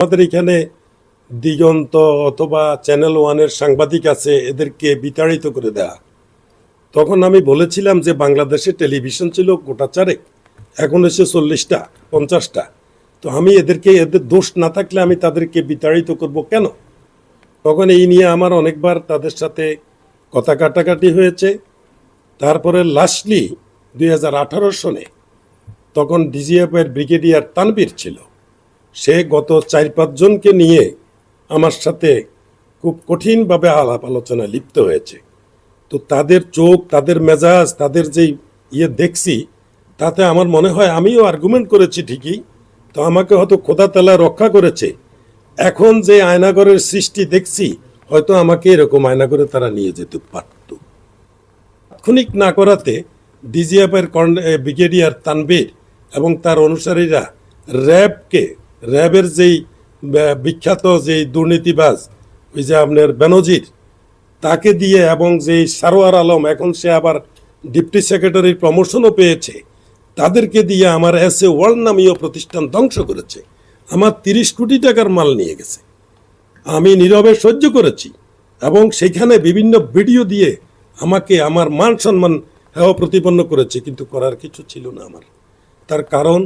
আমাদের এখানে দিগন্ত অথবা চ্যানেল ওয়ানের সাংবাদিক আছে, এদেরকে বিতাড়িত করে দেয়া। তখন আমি বলেছিলাম যে বাংলাদেশে টেলিভিশন ছিল গোটা চারেক, এখন এসে চল্লিশটা, পঞ্চাশটা। তো আমি এদেরকে, এদের দোষ না থাকলে আমি তাদেরকে বিতাড়িত করব কেন? তখন এই নিয়ে আমার অনেকবার তাদের সাথে কথা কাটাকাটি হয়েছে। তারপরে লাস্টলি দুই হাজার আঠারো সনে তখন ডিজিএফের ব্রিগেডিয়ার তানবীর ছিল। সে গত চার পাঁচজনকে নিয়ে আমার সাথে খুব কঠিনভাবে আলাপ আলোচনায় লিপ্ত হয়েছে। তো তাদের চোখ, তাদের মেজাজ, তাদের যে ইয়ে দেখছি, তাতে আমার মনে হয় আমিও আর্গুমেন্ট করেছি ঠিকই, তো আমাকে হয়তো খোদা তালা রক্ষা করেছে। এখন যে আয়নাগরের সৃষ্টি দেখছি, হয়তো আমাকে এরকম আয়নাগরে তারা নিয়ে যেতে পারত। তাৎক্ষণিক না করাতে ডিজিএফের ব্রিগেডিয়ার তানবীর এবং তার অনুসারীরা র্যাবকে র্যাবের যেই বিখ্যাত যেই দুর্নীতিবাজ, ওই যে আপনার বেনজির, তাকে দিয়ে এবং যেই সারোয়ার আলম, এখন সে আবার ডিপটি সেক্রেটারির প্রমোশনও পেয়েছে, তাদেরকে দিয়ে আমার এস এ ওয়ার্ল্ড নামীয় প্রতিষ্ঠান ধ্বংস করেছে। আমার তিরিশ কোটি টাকার মাল নিয়ে গেছে। আমি নীরবে সহ্য করেছি এবং সেখানে বিভিন্ন ভিডিও দিয়ে আমাকে আমার মান সম্মান হেয় প্রতিপন্ন করেছে, কিন্তু করার কিছু ছিল না আমার। তার কারণ,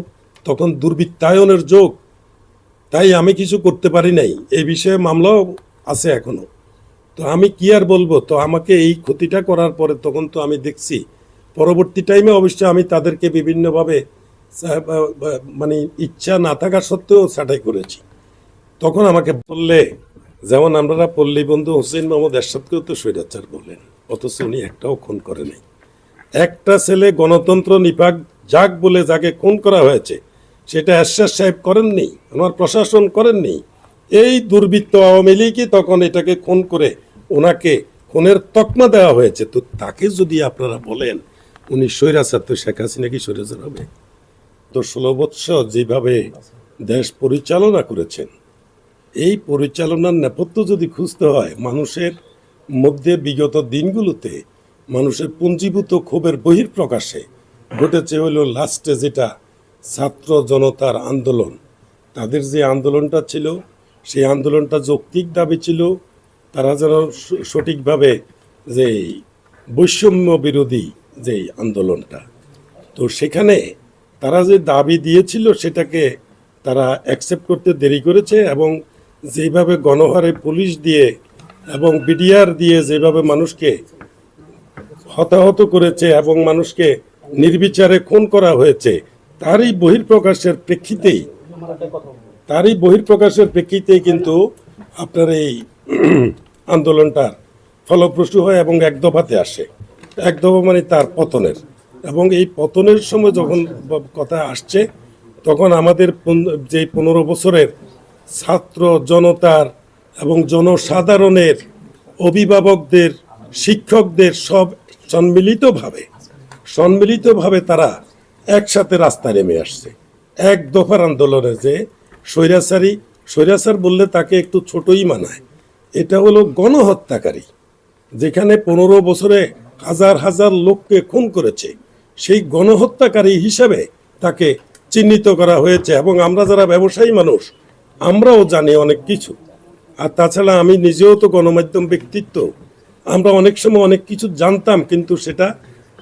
তখন দুর্বৃত্তায়নের যোগ তাই আমি কিছু করতে পারি নাই। এই বিষয়ে মামলাও আছে এখনও। তো আমি কি আর বলব? তো আমাকে এই ক্ষতিটা করার পরে তখন তো আমি দেখছি। পরবর্তী টাইমে অবশ্যই আমি তাদেরকে বিভিন্নভাবে মানে ইচ্ছা না থাকা সত্ত্বেও ছাঁটাই করেছি। তখন আমাকে বললে, যেমন আমরা পল্লী বন্ধু হোসেন মোহাম্মদ এরশাদকেও তো স্বৈরাচার বললেন, অথচ উনি একটাও খুন করে নাই একটা ছেলে গণতন্ত্র নিপাক যাক বলে যাকে খুন করা হয়েছে সেটা এরশাদ সাহেব করেননি, আমার প্রশাসন করেননি। এই দুর্বৃত্ত আওয়ামী লীগই তখন এটাকে খুন করে ওনাকে খুনের তকমা দেওয়া হয়েছে। তো তাকে যদি আপনারা বলেন, উনি স্বৈরাচার, তো শেখ হাসিনা কি স্বৈরাচার হবে? তো ষোলো বৎসর যেভাবে দেশ পরিচালনা করেছেন, এই পরিচালনার নেপথ্য যদি খুঁজতে হয়, মানুষের মধ্যে বিগত দিনগুলোতে মানুষের পুঞ্জীভূত ক্ষোভের বহির্প্রকাশে ঘটেছে হলো লাস্টে যেটা ছাত্র জনতার আন্দোলন। তাদের যে আন্দোলনটা ছিল, সেই আন্দোলনটা যৌক্তিক দাবি ছিল। তারা যেন সঠিকভাবে যে বৈষম্য বিরোধী যে আন্দোলনটা। তো সেখানে তারা যে দাবি দিয়েছিল, সেটাকে তারা অ্যাকসেপ্ট করতে দেরি করেছে এবং যেভাবে গণহারে পুলিশ দিয়ে এবং বিডিআর দিয়ে যেভাবে মানুষকে হতাহত করেছে এবং মানুষকে নির্বিচারে খুন করা হয়েছে তারই বহির্প্রকাশের প্রেক্ষিতেই, তারই বহির্প্রকাশের প্রেক্ষিতেই কিন্তু আপনার এই আন্দোলনটা ফলপ্রসূ হয় এবং এক দফাতে আসে। এক দফা মানে তার পতনের। এবং এই পতনের সময় যখন কথা আসছে, তখন আমাদের যে পনেরো বছরের ছাত্র জনতার এবং জনসাধারণের অভিভাবকদের, শিক্ষকদের সব সম্মিলিতভাবে সম্মিলিতভাবে তারা একসাথে রাস্তায় নেমে আসছে। এক দফার আন্দোলনে যে স্বৈরাচারী, স্বৈরাচার বললে তাকে একটু ছোটই মানায়। এটা হলো গণহত্যাকারী, যেখানে পনেরো বছরে হাজার হাজার লোককে খুন করেছে। সেই গণহত্যাকারী হিসাবে তাকে চিহ্নিত করা হয়েছে এবং আমরা যারা ব্যবসায়ী মানুষ, আমরাও জানি অনেক কিছু। আর তাছাড়া আমি নিজেও তো গণমাধ্যম ব্যক্তিত্ব, আমরা অনেক সময় অনেক কিছু জানতাম, কিন্তু সেটা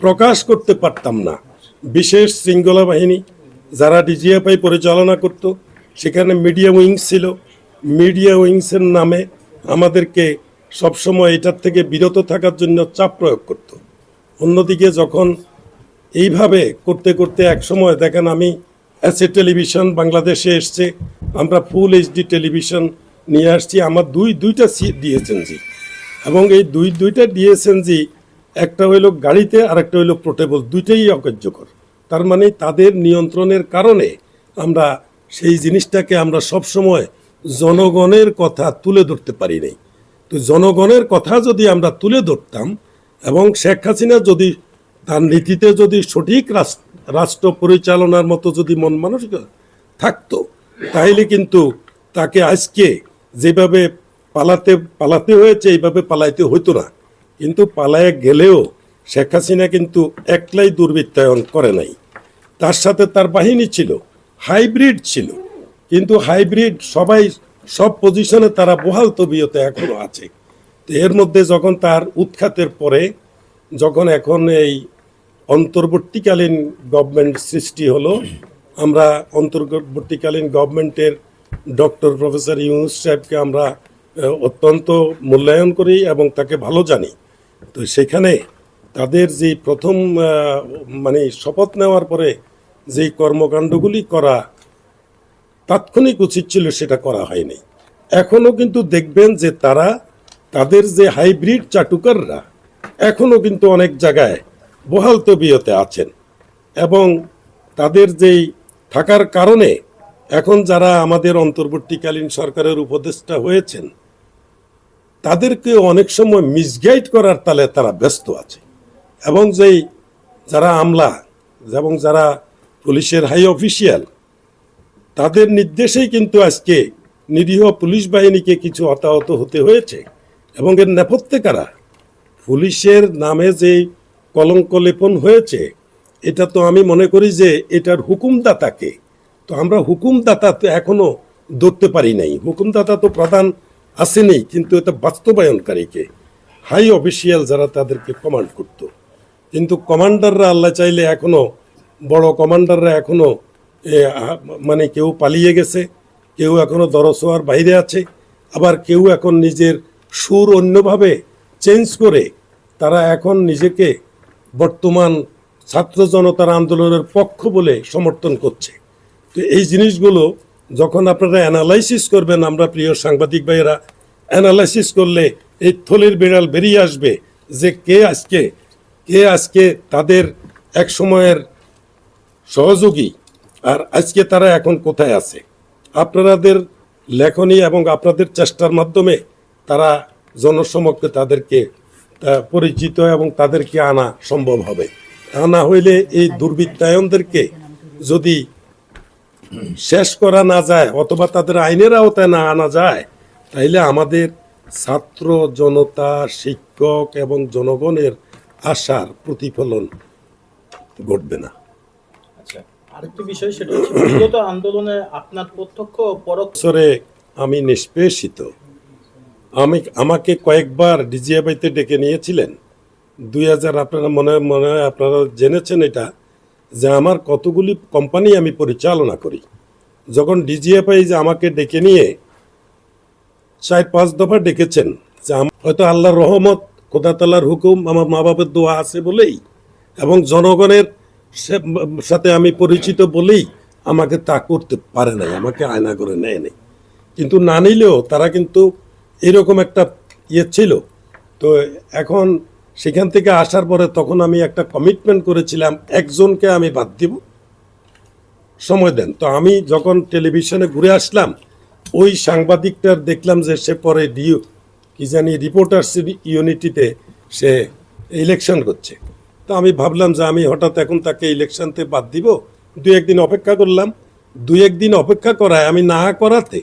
প্রকাশ করতে পারতাম না। বিশেষ শৃঙ্খলা বাহিনী যারা ডিজিএফআই পরিচালনা করত, সেখানে মিডিয়া উইংস ছিল। মিডিয়া উইংসের নামে আমাদেরকে সবসময় এটার থেকে বিরত থাকার জন্য চাপ প্রয়োগ করত। অন্যদিকে যখন এইভাবে করতে করতে এক সময় দেখেন আমি অ্যাসে টেলিভিশন বাংলাদেশে এসছে, আমরা ফুল এইচডি টেলিভিশন নিয়ে আসছি। আমার দুই, দুইটা সি ডিএসএনজি এবং এই দুই, দুইটা ডিএসএনজি একটা হইল গাড়িতে আর একটা হইল পোর্টেবল, দুইটাই অকার্যকর তার মানে তাদের নিয়ন্ত্রণের কারণে আমরা সেই জিনিসটাকে আমরা সবসময় জনগণের কথা তুলে ধরতে পারি নাই। তো জনগণের কথা যদি আমরা তুলে ধরতাম এবং শেখ হাসিনা যদি তার নীতিতে যদি সঠিক রাষ্ট্র পরিচালনার মতো যদি মন মানসিকতা থাকতো তাহলে কিন্তু তাকে আজকে যেভাবে পালাতে পালাতে হয়েছে, এইভাবে পালাইতে হতো না। কিন্তু পালায় গেলেও শেখ হাসিনা কিন্তু একলাই দুর্বৃত্তায়ন করে নাই। তার সাথে তার বাহিনী ছিল, হাইব্রিড ছিল। কিন্তু হাইব্রিড সবাই সব পজিশনে তারা বহাল তবিয়তে এখনও আছে। তো এর মধ্যে যখন তার উৎখাতের পরে, যখন এখন এই অন্তর্বর্তীকালীন গভর্নমেন্ট সৃষ্টি হলো, আমরা অন্তর্বর্তীকালীন গভর্নমেন্টের ডক্টর প্রফেসর ইউনুস সাহেবকে আমরা অত্যন্ত মূল্যায়ন করি এবং তাকে ভালো জানি। তো সেখানে তাদের যে প্রথম মানে শপথ নেওয়ার পরে যেই কর্মকাণ্ডগুলি করা তাৎক্ষণিক উচিত ছিল সেটা করা হয়নি। এখনও কিন্তু দেখবেন যে তারা, তাদের যে হাইব্রিড চাটুকাররা এখনও কিন্তু অনেক জায়গায় বহাল তবিয়তে আছেন এবং তাদের যেই থাকার কারণে এখন যারা আমাদের অন্তর্বর্তীকালীন সরকারের উপদেষ্টা হয়েছেন তাদেরকে অনেক সময় মিসগাইড করার তালে তারা ব্যস্ত আছে। এবং যেই যারা আমলা এবং যারা পুলিশের হাই অফিসিয়াল তাদের নির্দেশেই কিন্তু আজকে নিরীহ পুলিশ বাহিনীকে কিছু হতাহত হতে হয়েছে। এবং এর নেপথ্যে কারা? পুলিশের নামে যে কলঙ্ক লেপন হয়েছে, এটা তো আমি মনে করি যে এটার হুকুমদাতাকে, তো আমরা হুকুমদাতা তো এখনও ধরতে পারি নাই। হুকুমদাতা তো প্রধান আসেনি কিন্তু এটা বাস্তবায়নকারীকে। হাই অফিসিয়াল যারা তাদেরকে কমান্ড করত। কিন্তু কমান্ডাররা আল্লাহ চাইলে এখনও বড় কমান্ডাররা এখনও এ, মানে কেউ পালিয়ে গেছে কেউ এখনও দরসোয়ার বাইরে আছে আবার কেউ এখন নিজের সুর অন্যভাবে চেঞ্জ করে তারা এখন নিজেকে বর্তমান ছাত্র জনতার আন্দোলনের পক্ষ বলে সমর্থন করছে। তো এই জিনিসগুলো যখন আপনারা অ্যানালাইসিস করবেন, আমরা প্রিয় সাংবাদিক ভাইয়েরা অ্যানালাইসিস করলে এই থলির বিড়াল বেরিয়ে আসবে যে কে আজকে কে আজকে তাদের এক সময়ের সহযোগী আর আজকে তারা এখন কোথায় আছে। আপনাদের লেখনী এবং আপনাদের চেষ্টার মাধ্যমে তারা জনসমক্ষে তাদেরকে পরিচিত এবং তাদেরকে আনা সম্ভব হবে। তা না হইলে এই দুর্বৃত্তায়নদেরকে যদি শেষ করা না যায় অথবা তাদের আইনের আওতায় না আনা যায় তাইলে আমাদের ছাত্র জনতা শিক্ষক এবং জনগণের আশার প্রতিফলন ঘটবে না। আচ্ছা আরেকটি বিষয় সেটা বিগত আন্দোলনে আপনার প্রত্যক্ষ ও পরোক্ষ আমি নিষ্পেষিত। আমি আমাকে কয়েকবার ডিজিএফআইতে ডেকে নিয়েছিলেন। দুই হাজার আপনারা মনে মনে হয় আপনারা জেনেছেন এটা। যে আমার কতগুলি কোম্পানি আমি পরিচালনা করি। যখন ডিজিএফআই যে আমাকে ডেকে নিয়ে চার পাঁচ দফা ডেকেছেন যে হয়তো আল্লাহর রহমত খোদা তাল্লার হুকুম, আমার মা বাবার দোয়া আছে বলেই এবং জনগণের সাথে আমি পরিচিত বলেই আমাকে তা করতে পারে নাই, আমাকে আয়না করে নেয় নাই। কিন্তু না নিলেও তারা কিন্তু এরকম একটা ইয়ে ছিল। তো এখন সেখান থেকে আসার পরে তখন আমি একটা কমিটমেন্ট করেছিলাম, একজনকে আমি বাদ দিব। সময় দেন। তো আমি যখন টেলিভিশনে ঘুরে আসলাম, ওই সাংবাদিকটার দেখলাম যে সে পরে ডিউ, কি জানি রিপোর্টার্স ইউনিটিতে সে ইলেকশন করছে। তো আমি ভাবলাম যে আমি হঠাৎ এখন তাকে ইলেকশনতে বাদ দিব। দু একদিন অপেক্ষা করলাম। দু একদিন অপেক্ষা করায় আমি না করাতে